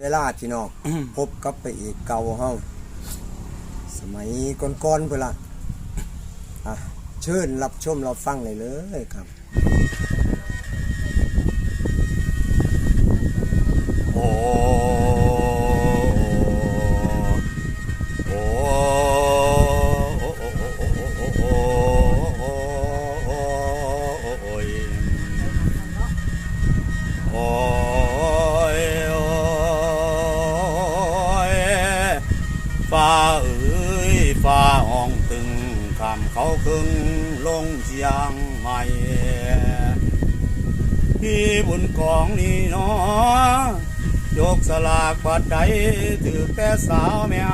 เวลาที่น้องพบกับไปอีกเก่าเฮาสมัยก่อนๆเพื่นละอะเชิญรับชมรับฟังเลยเลยครับ กสลากบัดใดถือแต่สาวแม่า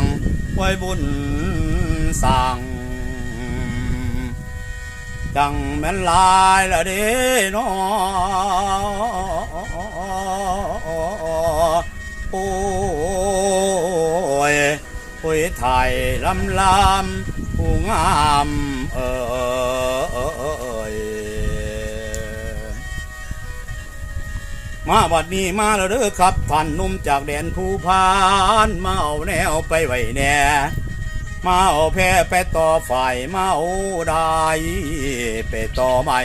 งไว้บุญสั่งจังแม่นลายละเด้นาะโอ้ยโอ้ยไทยลำลำผู้งามเออ มาบัดนี้มาแล้วเด้อครับท่านนุ่มจากแดนภูพานมาเอาแนวไปไว้แน่มาเอาแพ้ไปต่อฝ่ายมาเอาได้ไปต่อใหม่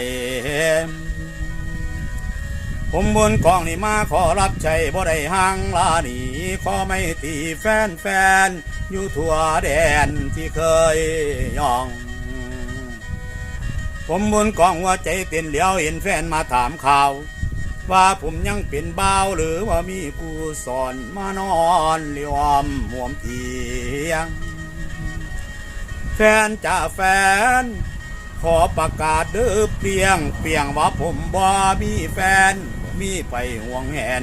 ผมบนกองนี่มาขอรับใช้บ่ได้ห่างลาหนีขอไม่ตีแฟนแฟนๆอยู่ทั่วแดนที่เคยย่อง ผมบนกองว่าใจเต้นเหลียวเห็นแฟนมาถามข่าว ว่าผมยังเป็นบ่าวหรือว่ามีผู้สอนมานอนเลี้ยมหวมเทียง แฟนจ่าแฟน ขอประกาศเด้อเปียง เปียงว่าผมบ่มีแฟน มีไปห่วงแหน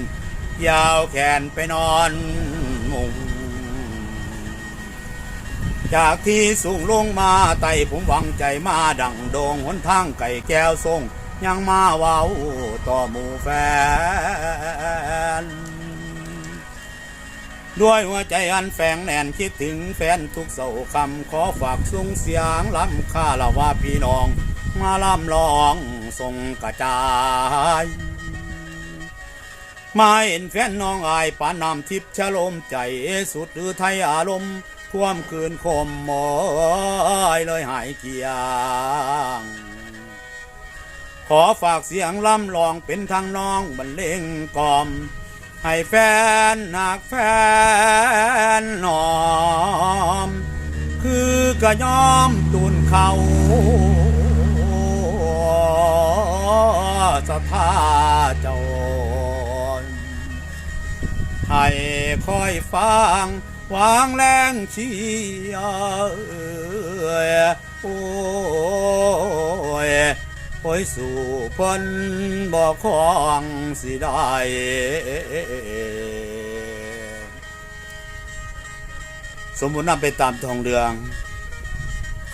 ยาวแขนไปนอนมุงจากที่สูงลงมาไต่ผมหวังใจมาดังโดงหนทางไก่แก้วทรง ยังมาเว้าต่อหมู่แฟน ด้วยหัวใจอันแฝงแน่นคิดถึงแฟนทุกเสาคำขอฝากส่งเสียงล้ำค่าละว่าพี่น้อง มาล่ำลองส่งกระจายมาเห็นแฟนน้องอายปานน้ำทิพย์ชะลมใจสุดหรือไทยอารมณ์ท่วมคืนคมหมอยเลยหายเกียง ขอฝากเสียงล่ำลองเป็นทางน้องบรรเลงกล่อม ให้แฟนหนักแฟนหนอม คือกระยอมตุนเขาสถาเจ้าให้คอยฟังวางแรงเชียร์โอ้ โอ้ยสู่พ้นบอของสิได้สมมุตินำไปตามทองเรือง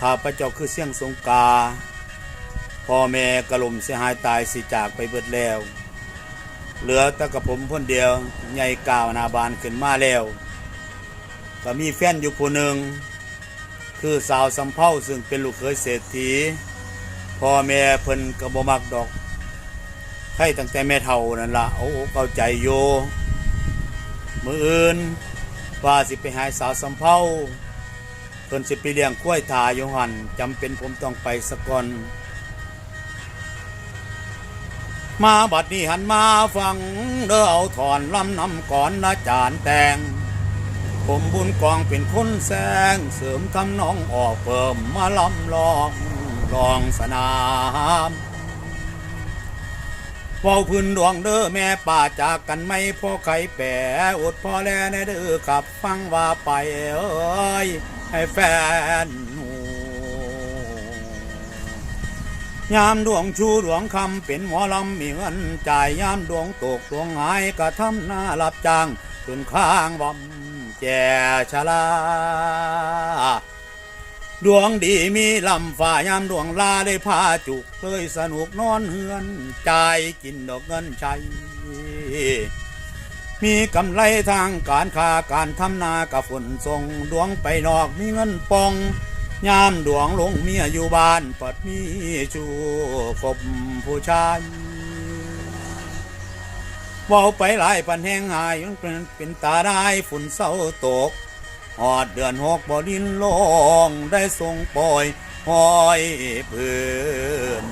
ข้าพระเจ้าคือเสียงสงกา พ่อแม่กระลมเสียหายตายสิจากไปเบิดแล้ว เหลือแต่กับผมคนเดียวใหญ่กาวนาบานขึ้นมาแล้ว ก็มีแฟนอยู่ผู้หนึ่ง คือสาวสำเภาซึ่งเป็นลูกเคยเศรษฐี พ่อแม่เพิ่นก็บ่มักดอกให้ตั้งแต่แม่เฒ่านั่นละเอาอกเอาใจโยมืออื่นว่าสิไปหายสาวสำเภาเพิ่นสิไปเลี้ยงกล้วยทาอยู่หันจำเป็นผมต้องไปสะก่อนมาบัดนี้หันมาฟังเด้อเอาถอนลำนำก่อนนะจานแตง ผมบุญกองเป็นคนแสง เสริมทำน้องออกเพิ่มมาลำลอง ลองสนามเฝ้าพื้นดวงเด้อแม่ป่าจากกันไม่พ่อไข่แปรอดพ่อแลในเด้อขับฟังว่าไปเอ้ยให้แฟนหูยามดวงชูดวงคำเป็นหมอลำมีเงินจ่ายยามดวงตกดวงหายก็ทำหน้ารับจ้างจนข้างบอมแจชะลา ดวงดีมีลำฝ่ายามดวงลาได้พาจุกเคยสนุกนอนเฮือนใจกินดอกเงินใช้มีกำไรทางการค้าการทำนากับฝนทรงดวงไปนอกมีเงินปองยามดวงลงเมียอยู่บ้านปัดมีชูคบผู้ชายเว้าไปหลายปันแห้งหายมันเป็นเป็นตาได้ฝุ่นเศร้าตก หอดเดือนหกบ่ดินลงได้ทรงปล่อยหอยพื่น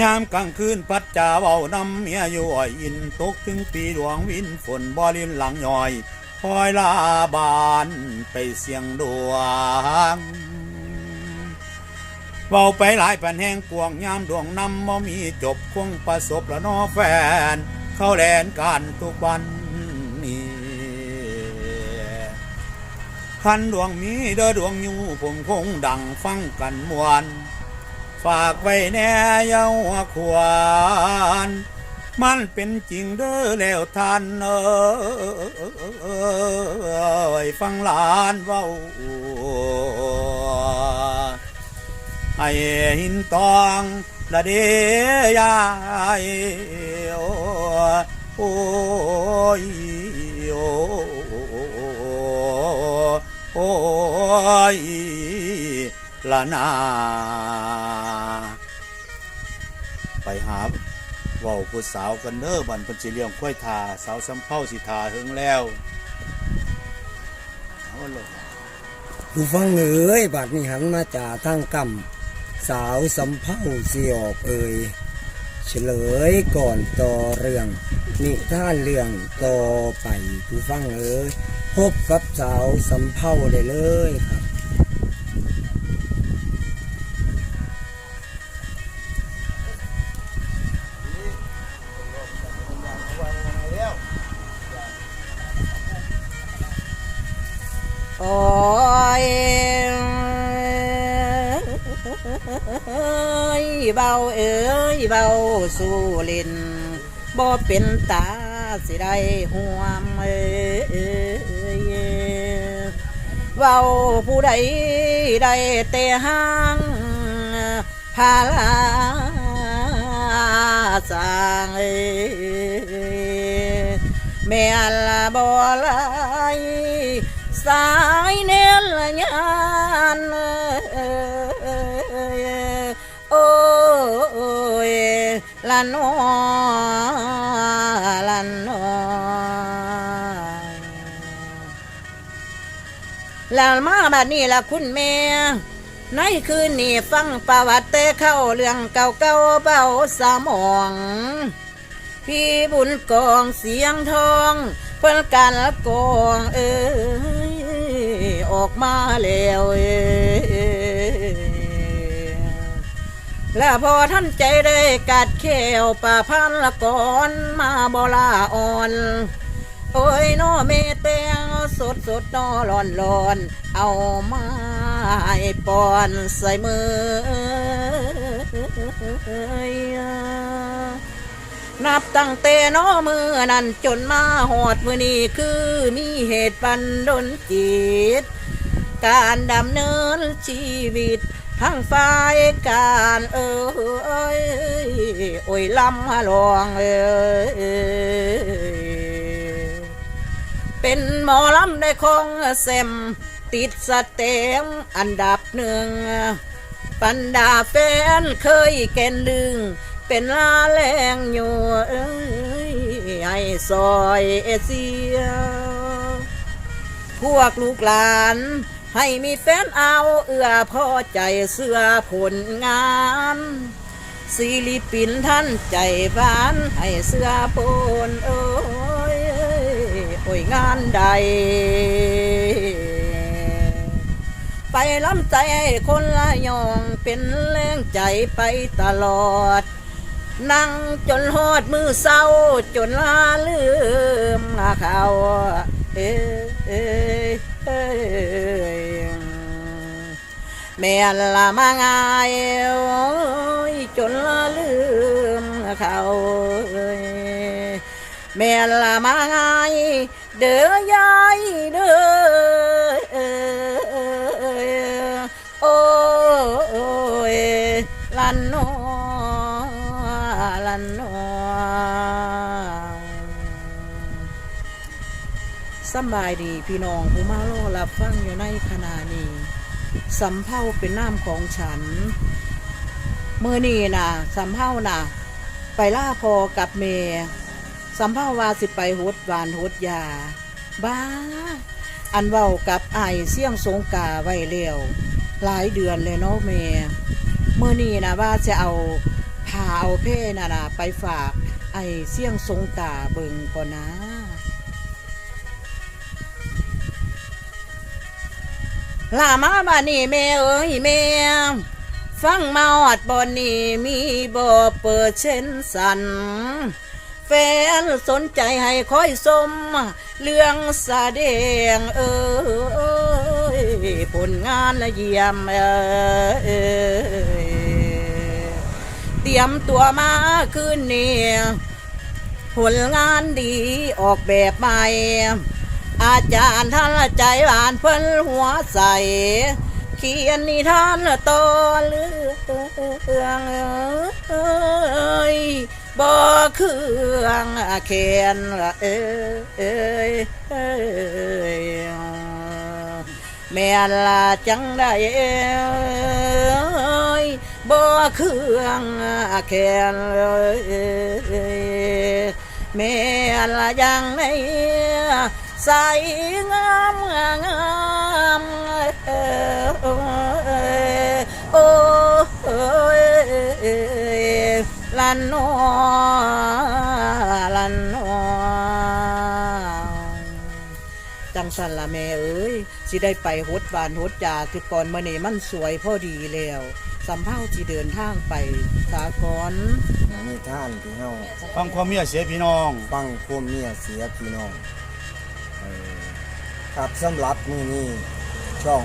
ยามกลางคืนพัดจาเว้านำเมียอยู่อ้อยอินตกถึงปีดวงวินฝนบ่ลินหลังย่อยคอยลาบานไปเสียงดวงเว้าไปหลายปันแห้งกวงยามดวงนำบ่มีจบคงประสบละนอแฟน เข้าแลนกันทุกวันนี้ คันดวงมีเด้อดวงอยู่ผมคงดังฟังกันมวน ฝากไว้แน่เยาขวานมันเป็นจริงเด้อแล้วท่านเอ้ยฟังหลานเว้าไอ้หินตองละเดียยโอ้โอ้ยโอ้ โอ้ยละนาไปหาเว้าผู้สาวกันเด้อบันเพิ่นสิเลี้ยงค่อยทาสาวสำเภาสิทาหึงแล้วเอาลยผู้ฟังเอ๋ยบัดนี้หันมาจากทางกำสาวสำเภาสิออกเอ่ยเฉลยก่อนต่อเรื่องนิท่านเรื่องต่อไปผู้ฟังเอ๋ย พบกับสาวสำเภาได้เลยครับ โอ้ยเบาเอ้ยเบาสู่ลินบ่เป็นตาสิได้ห่วมเอ้ย เบาผู้ใดได้แต่ห้างพาลาสางแม่ละบ่ลายสายเนลละยานโอ้ยละนอละนอ แล้วมาบัดนี้ละคุณแม่ ในคืนนี้ฟังประวัติแต่เข้าเรื่องเก่าๆเบาสมอง พี่บุญกองเสียงทองเพิ่นกันละกองเอ้ยออกมาแล้วเอ้ยแล้วพอท่านใจได้กัดเขียวป่าพันละก่อนมาบลาอ่อน โอ้ยน้อเมเตงสดสดน้อร้อนร้อนเอามาให้ปอนใส่มือนับตั้งแต่น้อมือนั้นจนมาหอดมือนี้คือมีเหตุปันดนจิต การดำเนินชีวิตทั้งฝ่ายการเอ้ยโอ้ยลำลองเอ้ย เป็นหมอลำได้คงเซมติดสเต็มอันดับหนึ่งปันดาแฟนเคยแกนลึง เป็นลาแรงอยู่เอ้ยให้ซอยเอเชีย พวกลูกหลานให้มีแฟนเอาเอื้อพอใจเสื้อผลงานศิลิปินท่านใจบ้านให้เสื้อปนโอ้ ยโอ้ยงานใด ไปล้ำใจคนละยองเป็นแรงใจไปตลอด นั่งจนหอดมือเศร้าจนลาลืมเขาเอ้เอ้เอ้แม่ละมาง่ายโอ้ยจนละลืมเขาเอแม่ละมาง่าย เด้อยายเด้อโอ้ยลันโนลันโนสบายดีพี่น้องผู้มาโลรับฟังอยู่ในขณะนี้สำเภาเป็นน้ำของฉันเมื่อนี่นะสำเภานะไปล่าพอกับเมย สัมภาวาสิไปหดหวานหดยา บ้า อันเว้ากับไอเสี่ยงสงกาไว้แล้วหลายเดือนเลยเนาะเมเมื่อนี้นะว่าจะเอาพาเอาเพ่น่ะนะไปฝากไอเสี่ยงสงกาเบิงก่อนนะลามาบานี่แม่เอ้ยแม่ฟังมาอดบอนนี่มีบ่เปิดเช่นสัน แฟนสนใจให้คอยสม เรื่องแสดงเอ้ยผลงานละเยี่ยมเอ้ยเตรียมตัวมาคืนนี้ผลงานดีออกแบบใหม่อาจารย์ท่านละใจหวานเพิ่นหัวใส เขียนนิทานต่อเรื่องเอ้ย บ่เครื่องแขนละเอ้ยเอยแม่นละจังได้เอ้ยบ่เครื่องแขนเลยแม่นละยังไงใสงามงามโอ้ย ลันนอลันนอจังสันละแม่เอ้ยสิได้ไปฮดบานฮดยาคือก่อนมื่อนี้มันสวยพอดีแล้วสำเภาที่เดินทางไปสากรนิทานที่เฮาฟังความเมียเสียพี่น้องฟังความเมียเสียพี่น้องเออครับสำหรับมื้อนี้ช่อง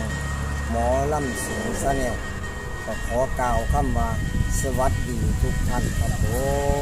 หมอลำสิงซะแนวก็ขอกล่าวคำว่า สวัสดีทุกท่านครับผม